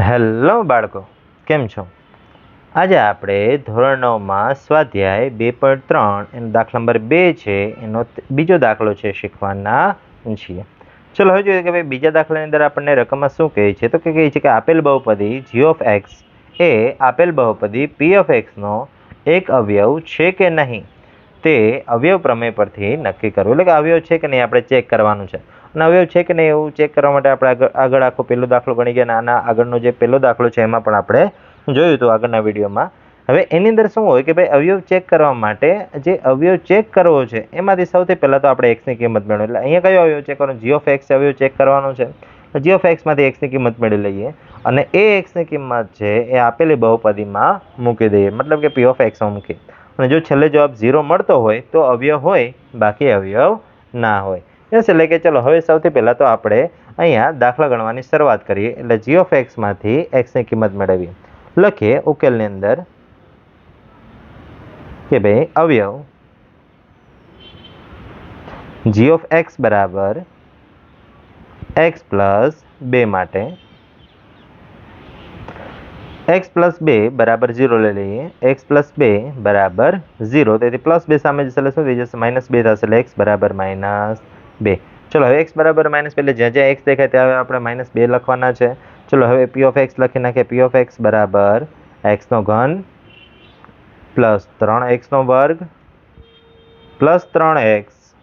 Hello બાળકો, કેમ છો? આજે આપણે ધોરણ નવમાં સ્વાધ્યાય બે પોઈન્ટ ત્રણ, એનો દાખલા નંબર બે છે, એનો બીજો દાખલો છે શીખવાના છીએ. ચલો, હવે જોઈએ કે ભાઈ બીજા દાખલાની અંદર આપણને રકમમાં શું કહે છે? તો કે કહે છે કે આપેલ બહુપદી જી ઓફ એક્સ એ આપેલ બહુપદી પી ઓફ એક્સનો એક અવયવ છે કે નહીં? તે અવયવ પ્રમેય પરથી નક્કી કરવું. એટલે કે અવયવ છે કે નહીં, આપણે ચેક કરવાનું છે. અવયવ છે કે નહીં, એવું ચેક કરવા માટે આપણે આગળ આખો પહેલો દાખલો ગણી ગયા આના આગળનો જે પહેલો દાખલો છે એમાં પણ આપણે જોયું હતું આગળના વિડીયોમાં. હવે એની અંદર શું હોય કે ભાઈ, અવયવ ચેક કરવા માટે જે અવયવ ચેક કરવો છે, એમાંથી સૌથી પહેલાં તો આપણે એક્સની કિંમત મેળવો. એટલે અહીંયા કયો અવયવ ચેક કરવાનો? જી ઓફ એક્સ અવયવ ચેક કરવાનો છે. જી ઓફ એક્સમાંથી એક્સની કિંમત મેળવી લઈએ. અને એ એક્સની કિંમત છે, એ આપેલી બહુપદીમાં મૂકી દઈએ. મતલબ કે પી ઓફ એક્સમાં મૂકી અને જો છેલ્લે જવાબ ઝીરો મળતો હોય, તો અવયવ હોય, બાકી અવયવ ના હોય. એટલે કે ચલો, હવે સૌથી પહેલાં તો આપણે અહીંયા દાખલા ગણવાની શરૂઆત કરીએ. એટલે જી ઓફ એક્સમાંથી એક્સની કિંમત મેળવીએ. લખીએ ઉકેલની અંદર કે ભાઈ અવયવ જી ઓફ એક્સ બરાબર એક્સ પ્લસ બે માટે એક્સ પ્લસ બે બરાબર ઝીરો લઈ લઈએ. એક્સ પ્લસ બે બરાબર ઝીરો તેથી પ્લસ બે સામે જશે એટલે શું થઈ જશે? માઇનસ બે થશે એટલે એક્સ બરાબર માઇનસ બે. ચલો, હવે એક્સ બરાબર માઇનસ એટલે જ્યાં જ્યાં એક્સ દેખાય ત્યાં આપણે માઇનસ બે લખવાના છે. ચલો, હવે પી ઓફ એક્સ લખી નાખીએ. પી ઓફ એક્સ બરાબર એક્સનો ઘન પ્લસ ત્રણ એક્સનો વર્ગ પ્લસ ત્રણ એક્સ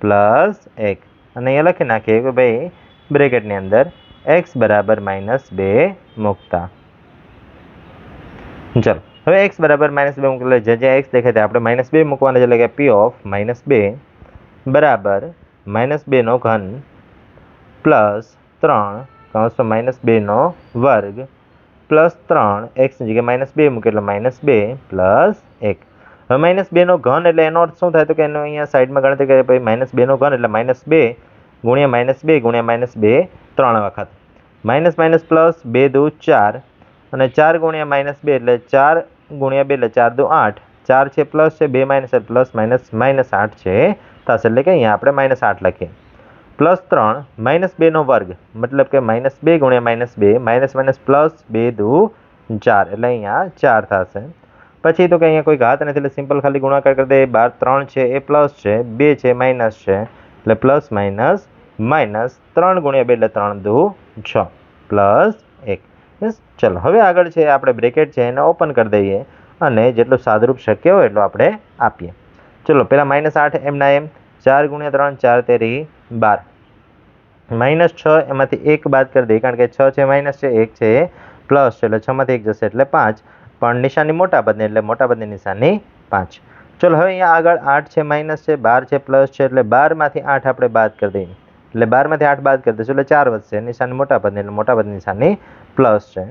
પ્લસ એક. અને અહીંયા લખી નાખીએ કે ભાઈ બ્રેકેટની અંદર એક્સ બરાબર માઇનસ બે મૂકતા. ચલો, હવે એક્સ બરાબર માઇનસ બે મૂકેલો જે જે એક્સ દેખાય તે આપણે માઇનસ બે મૂકવાના છે. એટલે કે પી ઓફ માઇનસ બે બરાબર માઇનસ બેનો ઘન પ્લસ ત્રણ કૌંસમાં માઇનસ બેનો વર્ગ પ્લસ ત્રણ એક્સની જગ્યાએ માઇનસ બે મૂકે એટલે માઇનસ બે પ્લસ એક હવે માઇનસ બેનો ઘન એટલે એનો અર્થ શું થાય તો કે એનો અહીંયા સાઈડમાં ગણતરી કરીએ પછી માઇનસ બેનો ઘન એટલે માઇનસ બે ગુણ્યા માઇનસ બે ગુણ્યા માઇનસ બે ત્રણ વખત માઇનસ માઇનસ પ્લસ બે દુ ચાર અને ચાર ગુણ્યા માઇનસ બે એટલે ચાર ગુણ્યા બે એટલે ચાર દુ આઠ ચાર છે પ્લસ છે બે માઇનસ એટલે પ્લસ માઇનસ માઇનસ આઠ છે થશે એટલે કે અહીંયા આપણે માઇનસ આઠ લખીએ. પ્લસ ત્રણ, માઇનસ બેનો વર્ગ, મતલબ કે માઇનસ બે ગુણ્યા માઇનસ બે, માઇનસ માઇનસ પ્લસ બે દુ ચાર, એટલે અહીંયા ચાર થશે. પછી તો કે અહીંયા કોઈ ઘાત નથી, એટલે સિમ્પલ ખાલી ગુણાકાર કરી દે બાર ત્રણ છે, એ પ્લસ છે, બે છે, માઇનસ છે, એટલે પ્લસ માઇનસ માઇનસ ત્રણ ગુણ્યા બે, એટલે ત્રણ દુ છ, પ્લસ એક. યસ ચલો, હવે આગળ છે, આપણે બ્રેકેટ છે, એને ઓપન કરી દઈએ. અને જેટલું સાદરૂપ શક્ય હોય એટલું આપણે આપીએ. ચલો, પહેલાં માઇનસ આઠ એમના એમ ચાર ગુણ્યા ત્રણ, ચાર તેરી બાર. માઇનસ છ એમાંથી એક બાદ કરી દઈએ, કારણ કે છ છે માઇનસ છે, એક છે પ્લસ છે, એટલે છમાંથી એક જશે એટલે પાંચ. પણ નિશાની મોટા બદને એટલે મોટા પદની નિશાની પાંચ. ચલો, હવે અહીંયા આગળ આઠ છે માઇનસ છે, બાર છે પ્લસ છે, એટલે બારમાંથી આઠ આપણે બાદ કરી દઈએ. એટલે બારમાંથી આઠ બાદ કરી દઈશું, એટલે ચાર વધશે. નિશાની મોટા પદની, એટલે મોટા પદની નિશાની પ્લસ છે.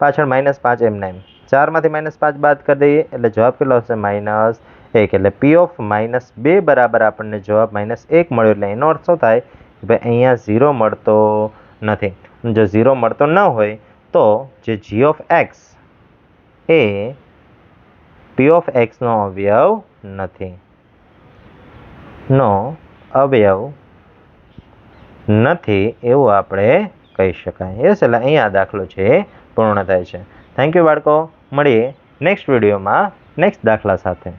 પાછળ માઇનસ પાંચ એમના એમ ચારમાંથી માઇનસ પાંચ બાદ કરી દઈએ, એટલે જવાબ કેટલો હશે માઇનસ એક. એટલે પી ઓફ માઇનસ બે બરાબર આપણને જવાબ માઇનસ એક મળ્યો. એટલે એનો અર્થ શું થાય? કે ભાઈ અહીંયા ઝીરો મળતો નથી. જો ઝીરો મળતો ન હોય, તો જે G of X A P of એક્સનો અવયવ નથી. નો અવયવ નથી એવું આપણે કહી શકાય. યસ એટલે અહીંયા દાખલો છે, પૂર્ણ થાય છે. થેન્ક યુ બાળકો. મળીએ નેક્સ્ટ વિડીયોમાં નેક્સ્ટ દાખલા સાથે.